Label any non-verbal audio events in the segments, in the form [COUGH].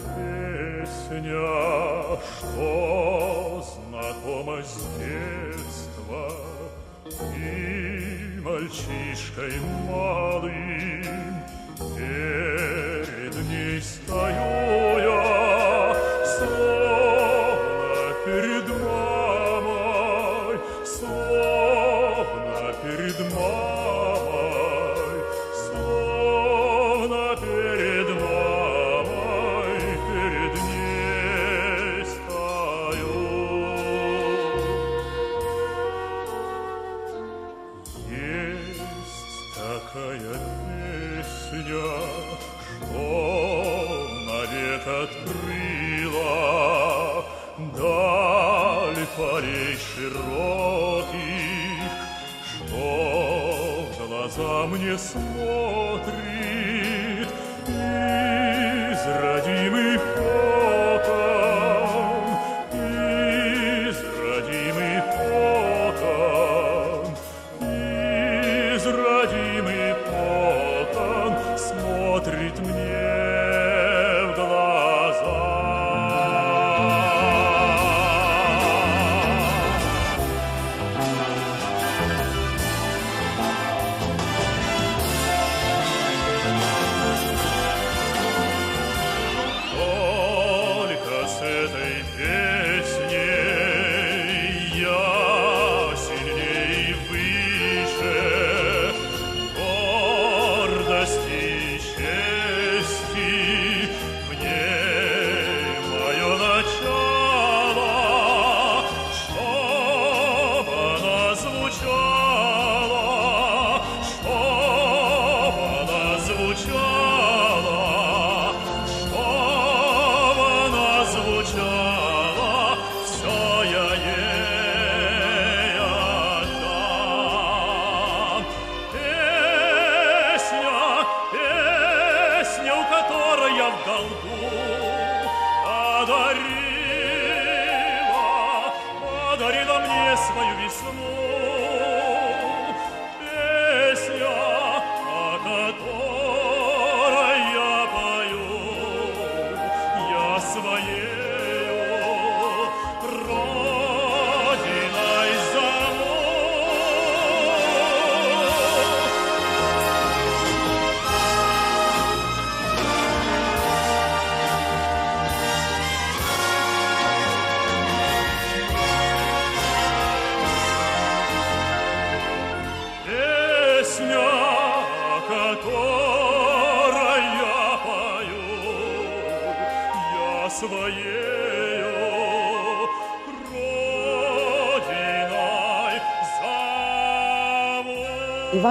песня, что знакома с детства. И мальчишкой малым перед ней стою широких, что в глаза мне смотрит из родимых окон,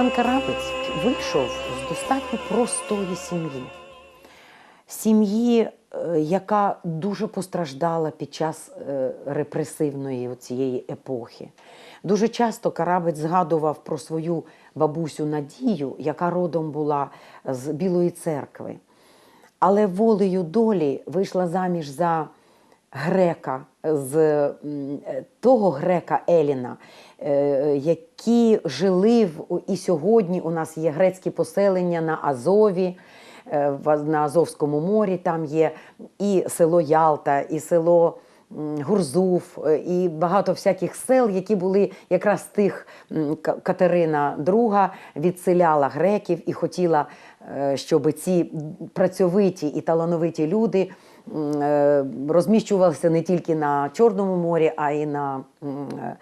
Іван Карабець вийшов з достатньо простої сім'ї. Сім'ї, е, яка дуже постраждала під час е, репресивної цієї епохи. Дуже часто Карабець згадував про свою бабусю Надію, яка родом була з Білої церкви. Але волею долі вийшла заміж за грека, з е, того грека Еліна, е, які жили в, і сьогодні у нас є грецькі поселення на Азові, е, на Азовському морі. Там є і село Ялта, і село е, і багато всяких сел, які були якраз тих Катерина II відселяла греків і хотіла, щоб ці працьовиті і талановиті люди е, не тільки на Чорному морі, а й на е, е,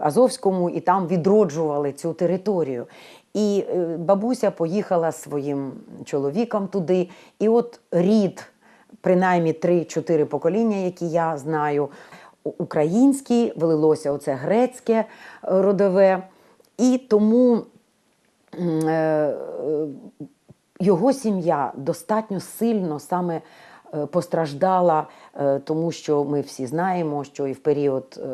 Азовському, і там відроджували цю територію. І бабуся поїхала своїм чоловіком туди, і от рід, принаймні 3-4 покоління, які я знаю, український, вилилося оце грецьке родове. І тому його сім'я достатньо сильно саме постраждала, е, тому що ми всі знаємо, що і в період е,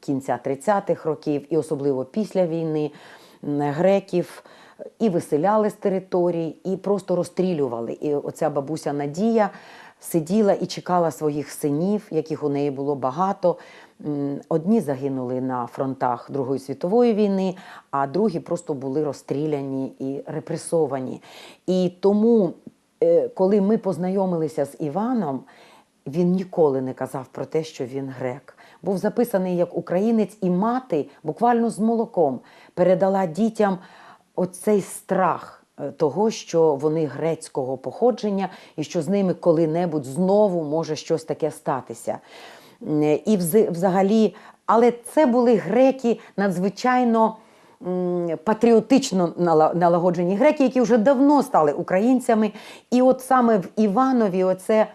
кінця 30-х років, і особливо після війни, греків і виселяли з територій, і просто розстрілювали. І оця бабуся Надія сиділа і чекала своїх синів, яких у неї було багато. Одні загинули на фронтах Другої світової війни, а другі просто були розстріляні і репресовані. І тому е, коли ми познайомилися з Іваном, він ніколи не казав про те, що він грек. Був записаний як українець, і мати буквально з молоком передала дітям оцей страх е, того, що вони грецького походження і що з ними коли-небудь знову може щось таке статися. І взагалі, але це були греки надзвичайно патріотично налагоджені греки, які вже давно стали українцями. І от саме в Іванові оце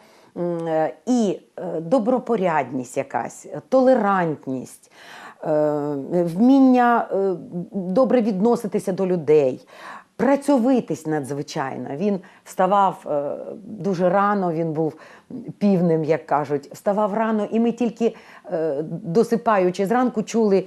і е, добропорядність якась, толерантність, е, вміння е, добре відноситися до людей. Працьовитись надзвичайно. Він вставав дуже рано, він був півнем, як кажуть, вставав рано, і ми тільки досипаючи зранку, чули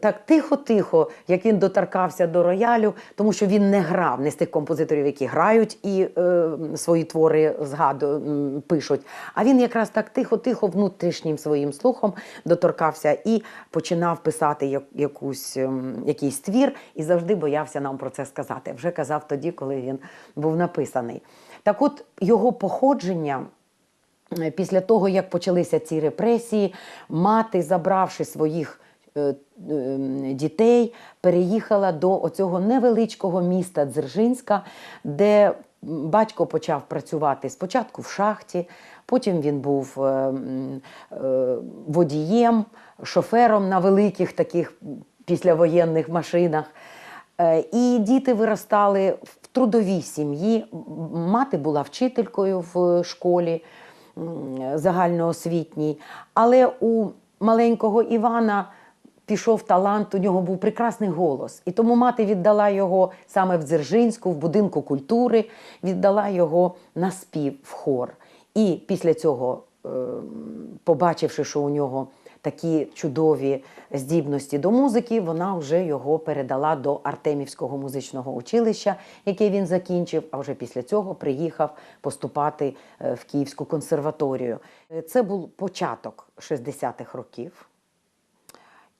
так тихо-тихо, як він доторкався до роялю, тому що він не грав, не з тих композиторів, які грають і е, свої твори згаду пишуть. А він якраз так тихо-тихо внутрішнім своїм слухом доторкався і починав писати як- якусь, ем, якийсь твір, і завжди боявся нам про це сказати. Вже казав тоді, коли він був написаний. Так от його походження. Е, Після того, як почалися ці репресії, мати, забравши своїх е, е, дітей, переїхала до оцього невеличкого міста Дзержинська, де батько почав працювати спочатку в шахті, потім він був е, е, водієм, шофером на великих таких післявоєнних машинах. Е, І діти виростали в трудовій сім'ї. Мати була вчителькою в школі загальноосвітній. Але у маленького Івана пішов талант, у нього був прекрасний голос. І тому мати віддала його саме в Дзержинську, в будинку культури, віддала його на спів в хор. І після цього, е, побачивши, що у нього такі чудові здібності до музики, вона вже його передала до Артемівського музичного училища, яке він закінчив, а вже після цього приїхав поступати е, в Київську консерваторію. Це був початок 60-х років.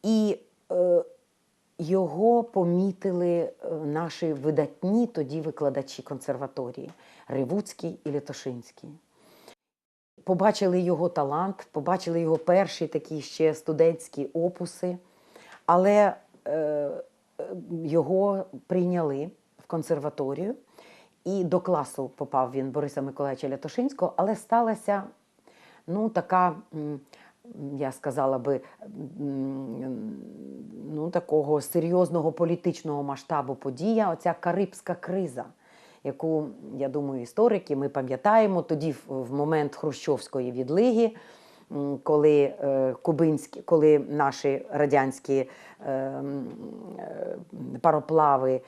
І е, його помітили е, наші видатні тоді викладачі консерваторії Ривуцький і Літошинський. Побачили його талант, побачили його перші такі ще студентські опуси, але е, його прийняли в консерваторію, і до класу попав він Бориса Миколаївича Лятошинського, але сталася ну, така, я сказала би, ну, такого серйозного політичного масштабу подія, оця Карибська криза, яку, я думаю, історики ми пам'ятаємо тоді, в, момент Хрущовської відлиги. Коли, е, кубинські, коли наші радянські е, е, пароплави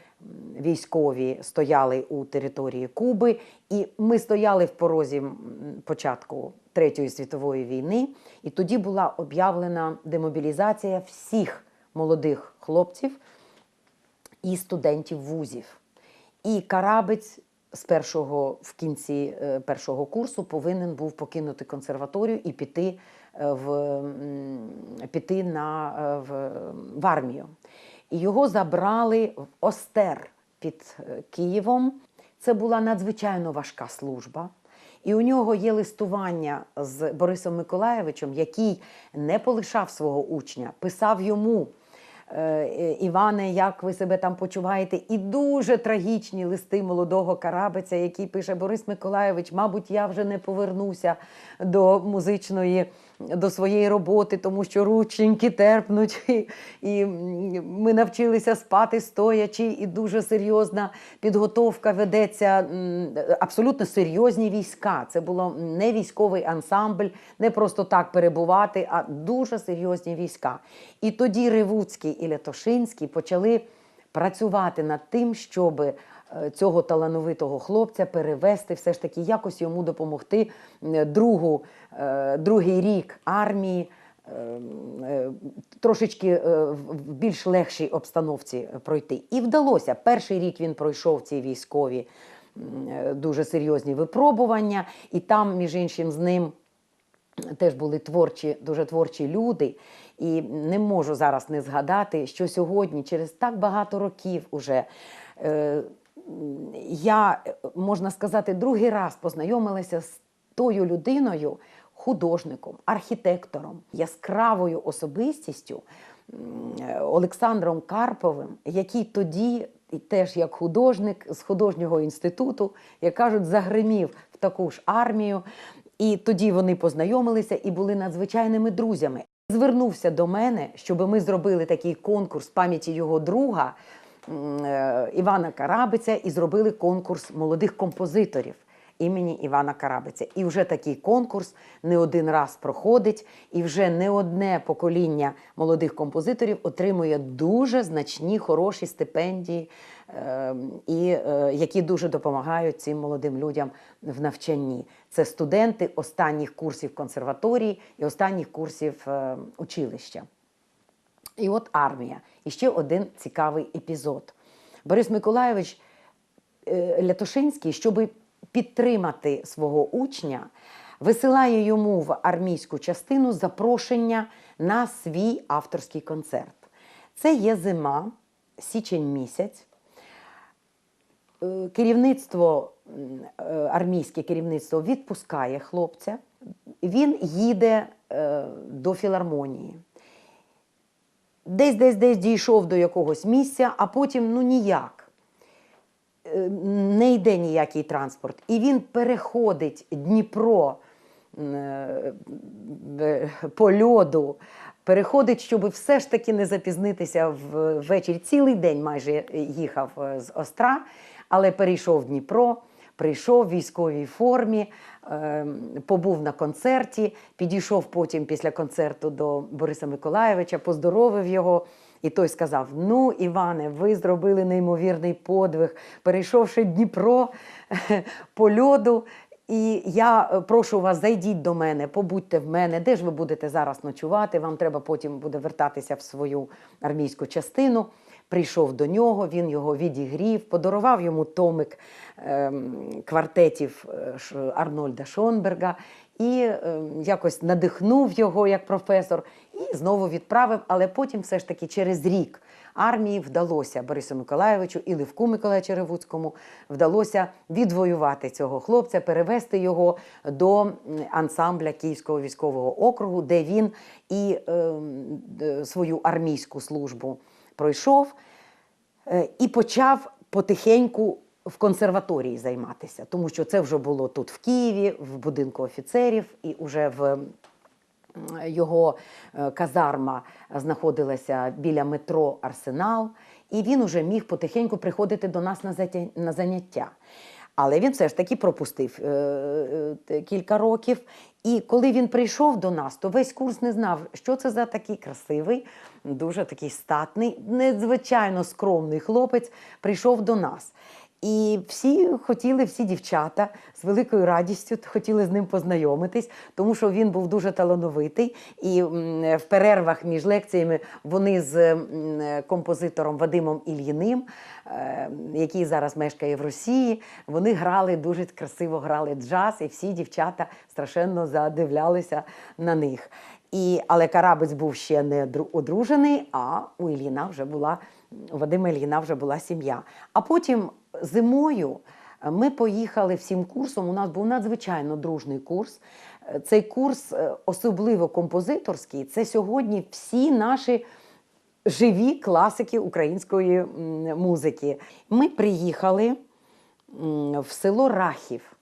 військові стояли у території Куби, і ми стояли в порозі початку Третьої світової війни, і тоді була об'явлена демобілізація всіх молодих хлопців і студентів вузів. І карабець з першого в кінці е, першого курсу повинен був покинути консерваторію і піти е, в піти на е, в, в армію. І його забрали в Остер під Києвом. Це була надзвичайно важка служба. І у нього є листування з Борисом Миколаєвичем, який не полишав свого учня, писав йому. Е, Іване, як ви себе там почуваєте? І дуже трагічні листи молодого карабиця, який пише Борис Миколаєвич, мабуть, я вже не повернуся до музичної, до своєї роботи, тому що рученьки терпнуть, [LAUGHS] і, і ми навчилися спати стоячи, і дуже серйозна підготовка ведеться, абсолютно серйозні війська. Це було не військовий ансамбль, не просто так перебувати, а дуже серйозні війська. І тоді Ривуцький і Лятошинський почали працювати над тим, щоб цього талановитого хлопця перевести, все ж таки якось йому допомогти е, другу, е, другий рік армії. е, е, Трошечки е, в більш легшій обстановці пройти. І вдалося. Перший рік він пройшов ці військові е, дуже серйозні випробування, і там, між іншим, з ним теж були творчі, дуже творчі люди. І не можу зараз не згадати, що сьогодні, через так багато років уже, е, я, е, можна сказати, другий раз познайомилася з тою людиною, художником, архітектором, яскравою особистістю е, Олександром Карповим, який тоді і теж як художник з художнього інституту, як кажуть, загримів в таку ж армію. І тоді вони познайомилися і були надзвичайними друзями. Звернувся до мене, щоб ми зробили такий конкурс пам'яті його друга Івана Карабиця і зробили конкурс молодих композиторів імені Івана Карабиця. І вже такий конкурс не один раз проходить, і вже не одне покоління молодих композиторів отримує дуже значні, хороші стипендії, е, і, е, які дуже допомагають цим молодим людям в навчанні. Це студенти останніх курсів консерваторії і останніх курсів е, училища. І от армія. І ще один цікавий епізод. Борис Миколайович е, Лятошинський, щоб підтримати свого учня, висилає йому в армійську частину запрошення на свій авторський концерт. Це є зима, січень місяць. Е, Керівництво, е, армійське керівництво відпускає хлопця. Він їде до філармонії десь десь десь дійшов до якогось місця, а потім ну ніяк. Е, Не йде ніякий транспорт. І він переходить Дніпро е, е, по льоду, переходить, щоб все ж таки не запізнитися ввечері. Цілий день майже їхав з Остра, але перейшов Дніпро. Прийшов в військовій формі, е, побув на концерті, підійшов потім після концерту до Бориса Миколаєвича, поздоровив його. І той сказав: Ну, Іване, ви зробили неймовірний подвиг, перейшовши Дніпро [LAUGHS] по льоду. І я е, прошу вас, зайдіть до мене, побудьте в мене. Де ж ви будете зараз ночувати? Вам треба потім буде вертатися в свою армійську частину. Прийшов до нього, він його відігрів, подарував йому томик ем, квартетів е, Арнольда Шонберга і ем, якось надихнув його як професор і знову відправив. Але потім, все ж таки, через рік армії вдалося Борису Миколаєвичу і Левку Миколаївичу Ревуцькому вдалося відвоювати цього хлопця, перевести його до ансамбля Київського військового округу, де він і д- свою армійську службу пройшов е, і почав потихеньку в консерваторії займатися, тому що це вже було тут в Києві, в будинку офіцерів, і вже в його е, казарма знаходилася біля метро Арсенал, і він уже міг потихеньку приходити до нас на заняття. Але він все ж таки пропустив е, кілька років. І коли він прийшов до нас, то весь курс не знав, що це за такий красивий, дуже такий статний, надзвичайно скромний хлопець прийшов до нас. І всі хотіли, всі дівчата з великою радістю хотіли з ним познайомитись, тому що він був дуже талановитий. І в перервах між лекціями вони з композитором Вадимом Ільїним, е, який зараз мешкає в Росії, вони грали дуже красиво грали джаз, і всі дівчата страшенно задивлялися на них. І, але Карабець був ще не одружений, а у Ільїна вже була, у Вадима Ільїна вже була сім'я. А потім зимою е, ми поїхали всім курсом. У нас був надзвичайно дружний курс. Е, Цей курс, е, особливо композиторський, це сьогодні всі наші живі класики української музики. Ми приїхали в село Рахів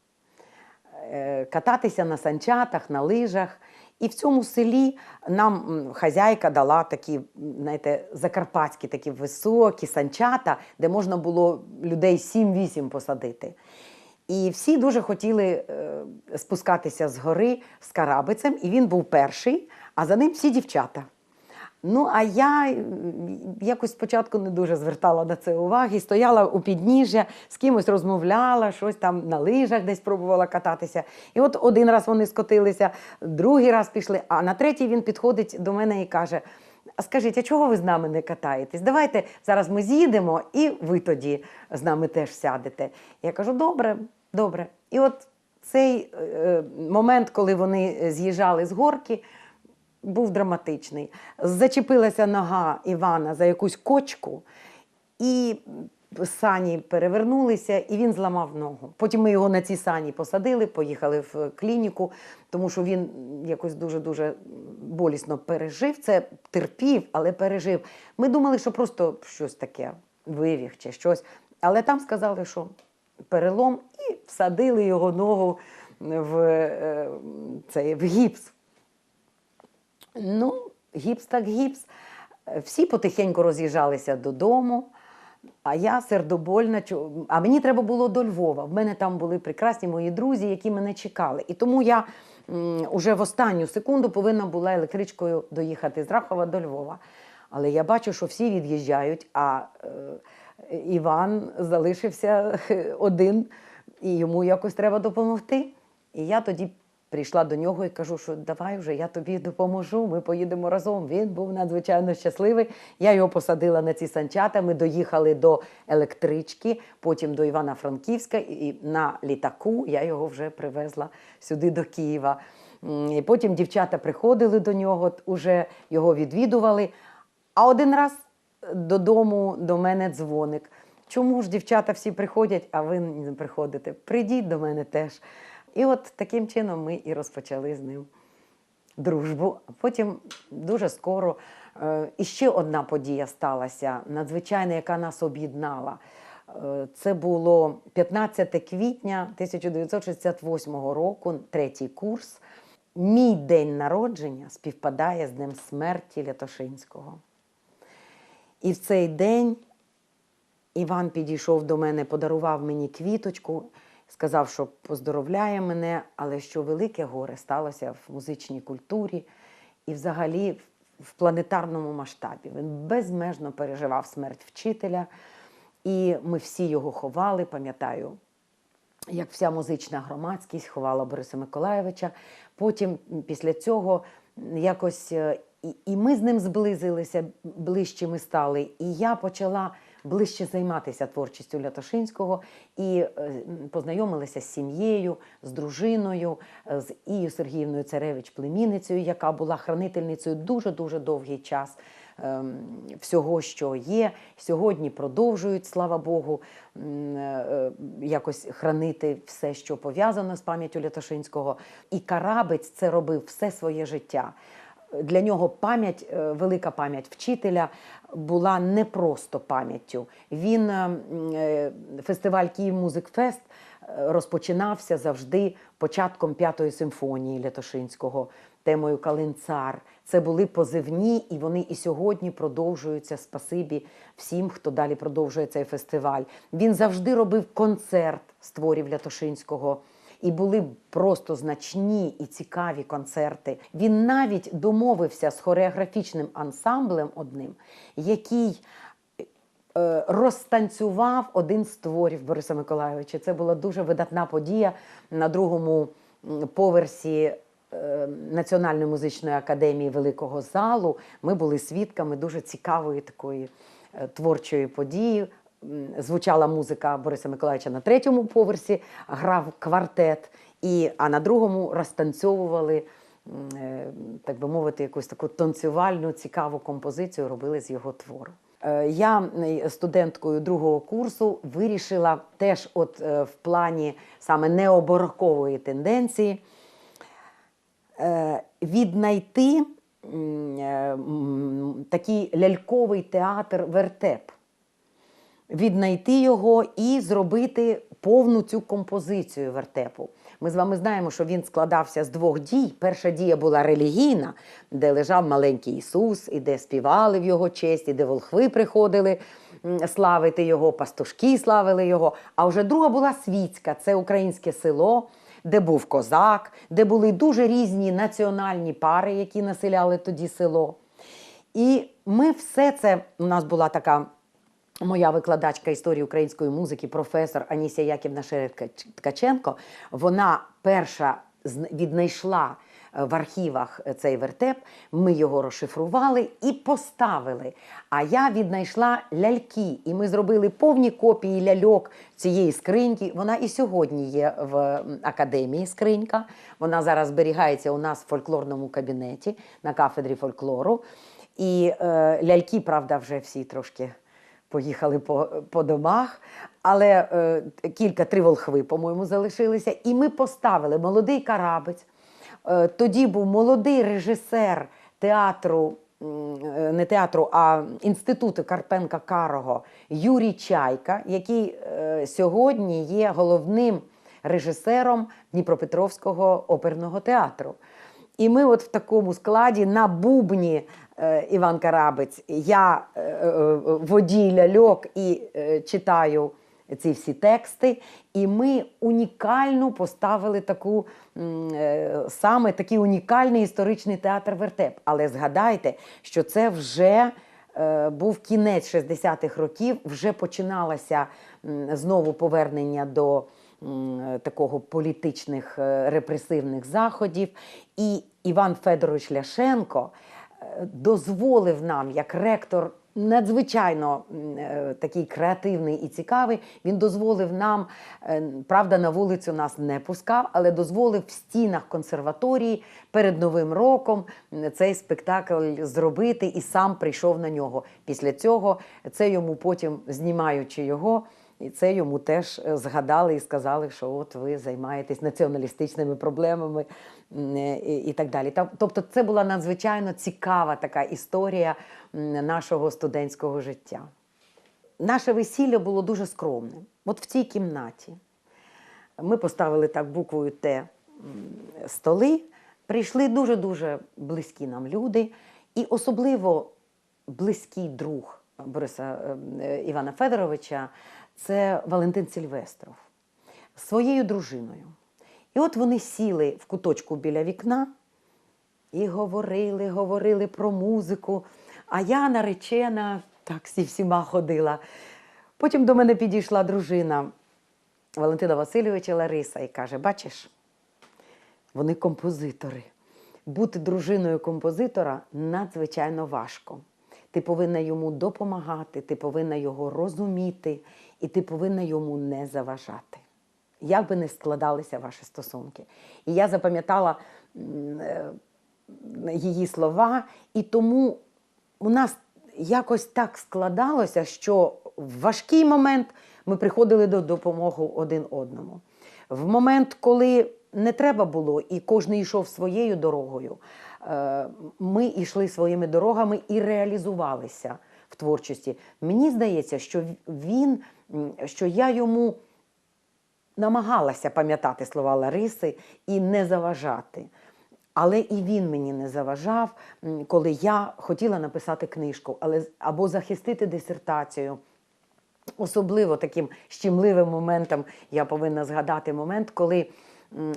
кататися на санчатах, на лижах. І в цьому селі нам хазяйка дала такі, знаєте, закарпатські такі високі санчата, де можна було людей 7-8 посадити. І всі дуже хотіли е, спускатися з гори з карабицем, і він був перший, а за ним всі дівчата. Ну, а я якось спочатку не дуже звертала на це уваги, стояла у підніжжя, з кимось розмовляла, щось там на лижах десь пробувала кататися. І от один раз вони скотилися, другий раз пішли, а на третій він підходить до мене і каже: а скажіть, а чого ви з нами не катаєтесь? Давайте зараз ми з'їдемо, і ви тоді з нами теж сядете. Я кажу, добре, добре. І от цей е, момент, коли вони з'їжджали з горки, був драматичний. Зачепилася нога Івана за якусь кочку, і сані перевернулися, і він зламав ногу. Потім ми його на ці сані посадили, поїхали в клініку, тому що він якось дуже-дуже болісно пережив це, терпів, але пережив. Ми думали, що просто щось таке вивіг чи щось. Але там сказали, що перелом, і всадили його ногу в, е, цей, в гіпс. Ну, гіпс так гіпс. Всі потихеньку роз'їжджалися додому. А я сердобольна, а мені треба було до Львова. В мене там були прекрасні мої друзі, які мене чекали. І тому я м, уже в останню секунду повинна була електричкою доїхати з Рахова до Львова. Але я бачу, що всі від'їжджають, а е, Іван залишився один, і йому якось треба допомогти. І я тоді прийшла до нього і кажу, що давай вже я тобі допоможу, ми поїдемо разом. Він був надзвичайно щасливий. Я його посадила на ці санчата. Ми доїхали до електрички, потім до Івана-Франківська, і на літаку я його вже привезла сюди до Києва. І потім дівчата приходили до нього, уже його відвідували. А один раз додому до мене дзвоник. Чому ж дівчата всі приходять, а ви не приходите? Прийдіть до мене теж. І от таким чином ми і розпочали з ним дружбу. Потім дуже скоро е, іще одна подія сталася, надзвичайна, яка нас об'єднала. Е, Це було 15 квітня 1968 року, третій курс. Мій день народження співпадає з днем смерті Лятошинського. І в цей день Іван підійшов до мене, подарував мені квіточку, сказав, що поздоровляє мене, але що велике горе сталося в музичній культурі і взагалі в- планетарному масштабі. Він безмежно переживав смерть вчителя, і ми всі його ховали, пам'ятаю, як вся музична громадськість ховала Бориса Миколаєвича. Потім після цього якось е, і, і ми з ним зблизилися, ближче ми стали. І я почала ближче займатися творчістю Лятошинського і е, м, познайомилася з сім'єю, з дружиною, е, з Ією Сергіївною Царевич, племінницею, яка була хранительницею дуже-дуже довгий час ем, всього, що є. Сьогодні продовжують, слава Богу, е, якось хранити все, що пов'язано з пам'яттю Лятошинського. І Карабець це робив все своє життя. Для нього пам'ять, е, велика пам'ять вчителя була не просто пам'яттю. Він е, е, фестиваль Київ Музик Фест е, розпочинався завжди початком п'ятої симфонії Лятошинського, темою Калинцар. Це були позивні, і вони і сьогодні продовжуються. Спасибі всім, хто далі продовжує цей фестиваль. Він завжди робив концерт з творів Лятошинського. І були просто значні і цікаві концерти. Він навіть домовився з хореографічним ансамблем одним, який е, розтанцював один з творів Бориса Миколайовича. Це була дуже видатна подія на другому поверсі е, Національної музичної академії Великого залу. Ми були свідками дуже цікавої такої е, творчої події. Звучала музика Бориса Миколаївича на третьому поверсі, грав квартет, і, а на другому розтанцьовували, е, так би мовити, якусь таку танцювальну цікаву композицію робили з його твору. Е, Я студенткою другого курсу вирішила теж, от е, в плані саме необорокової тенденції, віднайти такий ляльковий театр вертеп, віднайти його і зробити повну цю композицію вертепу. Ми з вами знаємо, що він складався з двох дій. Перша дія була релігійна, де лежав маленький Ісус, і де співали в його честь, і де волхви приходили славити його, пастушки славили його. А вже друга була світська, це українське село, де був козак, де були дуже різні національні пари, які населяли тоді село. І ми все це, у нас була така моя викладачка історії української музики, професор Анісія Яківна Шерет-Ткаченко, вона перша віднайшла е, в архівах е, цей вертеп, ми його розшифрували і поставили. А я віднайшла ляльки, і ми зробили повні копії ляльок цієї скриньки. Вона і сьогодні є в академії скринька. Вона зараз зберігається у нас в фольклорному кабінеті на кафедрі фольклору. І е, ляльки, правда, вже всі трошки поїхали по, по домах. Але е, кілька три волхви, по-моєму, залишилися. І ми поставили молодий карабець. Е, тоді був молодий режисер театру, е, не театру, а інституту Карпенка Карого Юрій Чайка, який е, сьогодні є головним режисером Дніпропетровського оперного театру. І ми от в такому складі на бубні Іван Карабець, я е, е, водій ляльок і е, читаю ці всі тексти. І ми унікальну поставили таку е, саме такий унікальний історичний театр Вертеп. Але згадайте, що це вже е, був кінець 60-х років, вже починалося знову повернення до е, такого політичних е, репресивних заходів. І Іван Федорович Ляшенко е, дозволив нам, як ректор, надзвичайно е, такий креативний і цікавий, він дозволив нам, е, правда, на вулицю нас не пускав, але дозволив в стінах консерваторії перед Новим роком цей спектакль зробити і сам прийшов на нього. Після цього це йому потім, знімаючи його, і це йому теж е, згадали і сказали, що от ви займаєтесь націоналістичними проблемами е, і, так далі. Тобто, це була надзвичайно цікава така історія нашого студентського життя. Наше весілля було дуже скромним. От в цій кімнаті ми поставили так буквою Т столи. Прийшли дуже-дуже близькі нам люди, і особливо близький друг Бориса е, Івана Федоровича це Валентин Сільвестров з своєю дружиною. І от вони сіли в куточку біля вікна і говорили, говорили про музику. А я наречена так зі всіма ходила. Потім до мене підійшла дружина Валентина Васильовича Лариса і каже: Бачиш, вони композитори. Бути дружиною композитора надзвичайно важко. Ти повинна йому допомагати, ти повинна його розуміти, і ти повинна йому не заважати. Як би не складалися ваші стосунки. І я запам'ятала е, її слова, і тому у нас якось так складалося, що в важкий момент ми приходили до допомоги один одному. В момент, коли не треба було, і кожен йшов своєю дорогою, е, ми йшли своїми дорогами і реалізувалися в творчості. Мені здається, що він, що я йому намагалася пам'ятати слова Лариси і не заважати. Але і він мені не заважав, коли я хотіла написати книжку, але або захистити дисертацію. Особливо таким щемливим моментом я повинна згадати момент, коли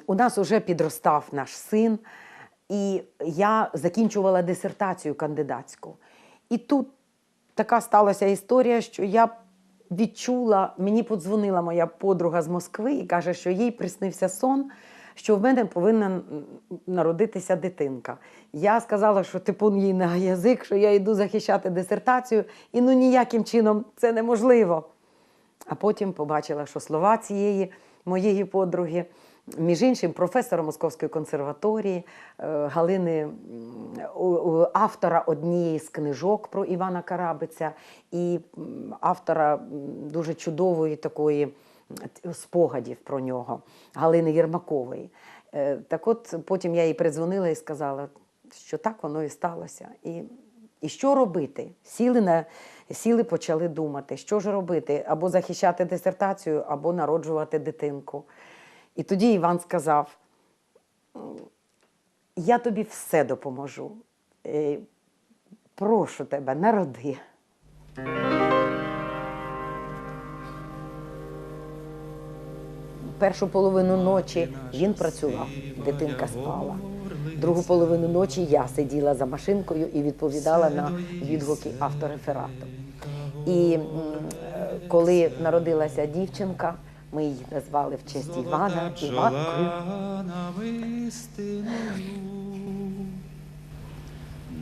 у нас вже підростав наш син, і я закінчувала дисертацію кандидатську. І тут така сталася історія, що я відчула, мені подзвонила моя подруга з Москви і каже, що їй приснився сон, що в мене повинна народитися дитинка. Я сказала, що типун їй на язик, що я йду захищати дисертацію, і ну ніяким чином це неможливо. А потім побачила, що слова цієї моєї подруги, між іншим, професора Московської консерваторії, е, Галини, автора однієї з книжок про Івана Карабиця і автора дуже чудової такої спогадів про нього, Галини Єрмакової. Е, Так от потім я їй передзвонила і сказала, що так воно і сталося. І і що робити? Сіли, на, сіли, почали думати, що ж робити, або захищати дисертацію, або народжувати дитинку. І тоді Іван сказав: я тобі все допоможу. Е, Прошу тебе, народи. Першу половину ночі він працював, дитинка спала. Другу половину ночі я сиділа за машинкою і відповідала на відгуки автореферату. І е, коли народилася дівчинка, ми її назвали в честь Івана Іванкою.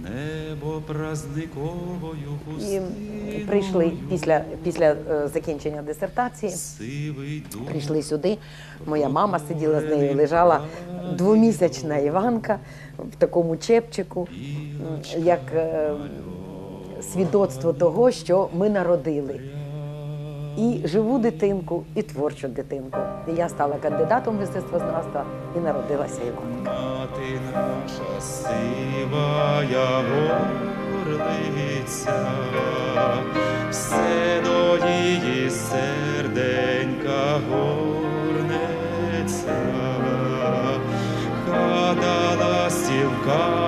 Небо празниковою І прийшли після, після е, закінчення дисертації. Прийшли сюди. Моя мама сиділа з нею, лежала двомісячна Іванка в такому чепчику, як е, свідоцтво того, що ми народили і живу дитинку, і творчу дитинку. І я стала кандидатом мистецтвознавства і народилася Іванка. Мати наша сивая горлиця, все до її серденька горнеться, хадала степом.